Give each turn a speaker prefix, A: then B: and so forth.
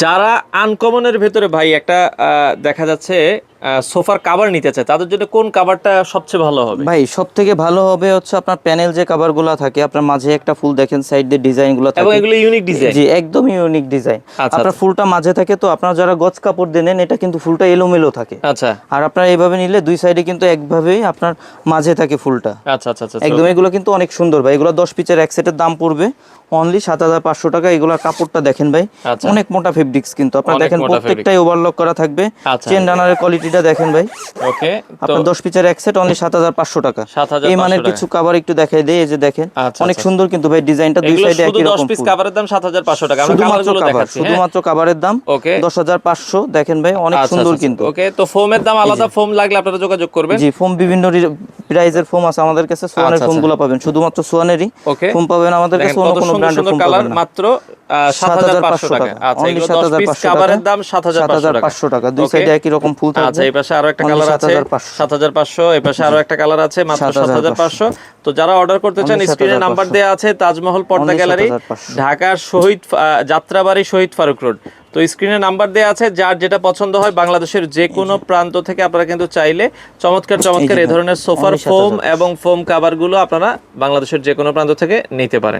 A: যারা আনকমনের ভেতরে ভাই একটা দেখা যাচ্ছে সোফার কাভার নিতে চায় তাদের জন্য কোন কাভারটা সবচেয়ে ভালো হবে?
B: ভাই সব থেকে ভালো হবে হচ্ছে আপনার প্যানেল যে কাভারগুলা থাকে আপনার মাঝে একটা ফুল দেখেন সাইড দিয়ে
A: ডিজাইনগুলো
B: থাকে।
A: এগুলো ইউনিক ডিজাইন
B: জি একদম ইউনিক ডিজাইন
A: আচ্ছা,
B: আপনার ফুলটা মাঝে থাকে তো আপনার যারা গজ কাপড় দেনেন এটা কিন্তু ফুলটা এলোমেলো থাকে।
A: আচ্ছা।
B: আর আপনার এইভাবে নিলে দুই সাইডে কিন্তু একভাবেই আপনার মাঝে থাকে ফুলটা।
A: আচ্ছা আচ্ছা আচ্ছা
B: একদম এগুলো কিন্তু অনেক সুন্দর ভাই। এগুলো দশ পিচের এক সেটের দাম পড়বে। অনলি সাত হাজার পাঁচশো টাকা এগুলোর কাপড়টা দেখেন ভাই।
A: আচ্ছা।
B: অনেক মোটা ফেব্রিক্স কিন্তু। আপনার দেখেন প্রত্যেকটাই ওভারলক করা থাকবে।
A: আচ্ছা।
B: চেন ডানারের কোয়ালিটিটা দেখেন ভাই।
A: ওকে
B: আপনার দশ পিচের এক সেট অনলি সাত হাজার পাঁচশো টাকা।
A: 7,500
B: এই মানের কিছু কাভার একটু দেখাই দেয় এই যে দেখেন
A: আচ্ছা,
B: অনেক
A: আচ্ছা।
B: সুন্দর কিন্তু ভাই ডিজাইনটা দুই সাইডে
A: শুধু
B: একই
A: 10
B: রকম
A: পিস
B: ফুল।
A: কাভারের দাম 7500 টাকা। আমরা কালারগুলো দেখাচ্ছি হ্যাঁ?
B: শুধুমাত্র কাভারের দাম
A: Okay.
B: দশ হাজার পাঁচশো দেখেন ভাই অনেক
A: আচ্ছা,
B: সুন্দর কিন্তু।
A: ওকে তো ফোমের দাম আলাদা ফোম লাগলে আপনারা যোগাযোগ করবেন।
B: জি ফোম বিভিন্ন প্রাইজের ফোম আছে আমাদের কাছে সোয়ানের
A: আচ্ছা,
B: ফোমগুলো পাবেন। শুধুমাত্র সোয়ানেরই ফোম পাবেন আমাদের কাছে অন্য কোনো ব্র্যান্ডের ফোম পাবেন
A: মাত্র 7500 টাকা। আচ্ছা এগুলো
B: সাত
A: 10
B: হাজার
A: পিস
B: পাঁচশো
A: কাভারের দাম 7500 টাকা।
B: দুই সাইডে একই রকম ফুল থাকবে।
A: আচ্ছা এই পাশে আরও একটা কালার আছে।
B: 7500
A: 7500 এই পাশে আরও একটা কালার আছে। মাত্র
B: 7500
A: 7500 তো যারা অর্ডার করতে চান স্ক্রিনে নাম্বার
B: 7500
A: দেওয়া আছে তাজমহল পর্দা গ্যালারি ঢাকার শহীদ যাত্রাবাড়ি শহীদ ফারুক রোড। তো স্ক্রিনে নাম্বার দেওয়া আছে যার যেটা পছন্দ হয় বাংলাদেশের যে কোনো প্রান্ত থেকে আপনারা কিন্তু চাইলে চমৎকার চমৎকার
B: এই
A: ধরনের সোফার ফোম এবং ফোম কাভারগুলো আপনারা বাংলাদেশের যে কোনো প্রান্ত থেকে নিতে পারেন।